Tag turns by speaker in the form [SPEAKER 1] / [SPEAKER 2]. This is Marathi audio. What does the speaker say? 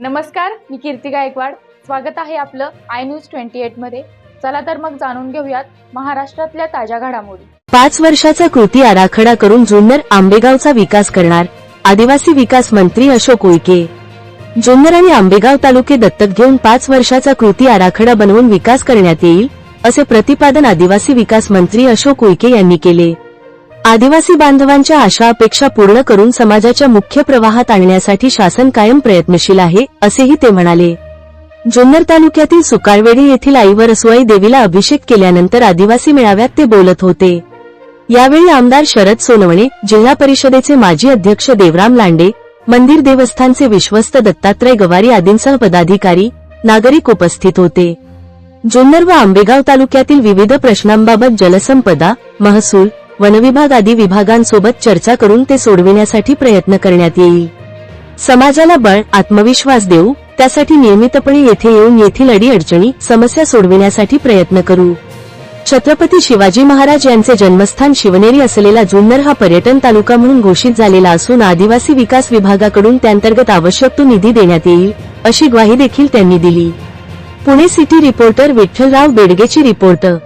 [SPEAKER 1] नमस्कार मी कीर्ती गायकवाड. स्वागत आहे आपलं आय न्यूज ट्वेंटी एटमध्ये. चला तर मग जाणून घेऊयात महाराष्ट्रातल्या ताज्या घडामोडी.
[SPEAKER 2] पाच वर्षाचा कृती आराखडा करून जुन्नर आंबेगावचा विकास करणार आदिवासी विकास मंत्री अशोक उईके. जुन्नर आणि आंबेगाव तालुके दत्तक घेऊन पाच वर्षाचा कृती आराखडा बनवून विकास करण्यात येईल असे प्रतिपादन आदिवासी विकास मंत्री अशोक उईके यांनी केले. आदिवासी बांधवांच्या आशा अपेक्षा पूर्ण करून समाजाच्या मुख्य प्रवाहात आणण्यासाठी शासन कायम प्रयत्नशील आहे असेही ते म्हणाले. जुन्नर तालुक्यातील सुकाळवेडी येथील आईवर असुआई देवीला अभिषेक केल्यानंतर आदिवासी मेळाव्यात ते बोलत होते. यावेळी आमदार शरद सोनवणे जिल्हा परिषदेचे माजी अध्यक्ष देवराम लांडे मंदिर देवस्थानचे विश्वस्त दत्तात्रय गवारी आदींसह पदाधिकारी नागरिक उपस्थित होते. जुन्नर व आंबेगाव तालुक्यातील विविध प्रश्नांबाबत जलसंपदा महसूल वनविभाग आदी विभागांसोबत चर्चा करून ते सोडविण्यासाठी प्रयत्न करण्यात येईल. समाजाला बळ आत्मविश्वास देऊ त्यासाठी नियमितपणे येथे येऊन येथील अडीअडचणी समस्या सोडविण्यासाठी प्रयत्न करू. छत्रपती शिवाजी महाराज यांचे जन्मस्थान शिवनेरी असलेला जुन्नर हा पर्यटन तालुका म्हणून घोषित झालेला असून आदिवासी विकास विभागाकडून त्याअंतर्गत आवश्यक तो निधी देण्यात येईल अशी ग्वाही देखील त्यांनी दिली. पुणे सिटी रिपोर्टर विठ्ठलराव बेडगेची रिपोर्टर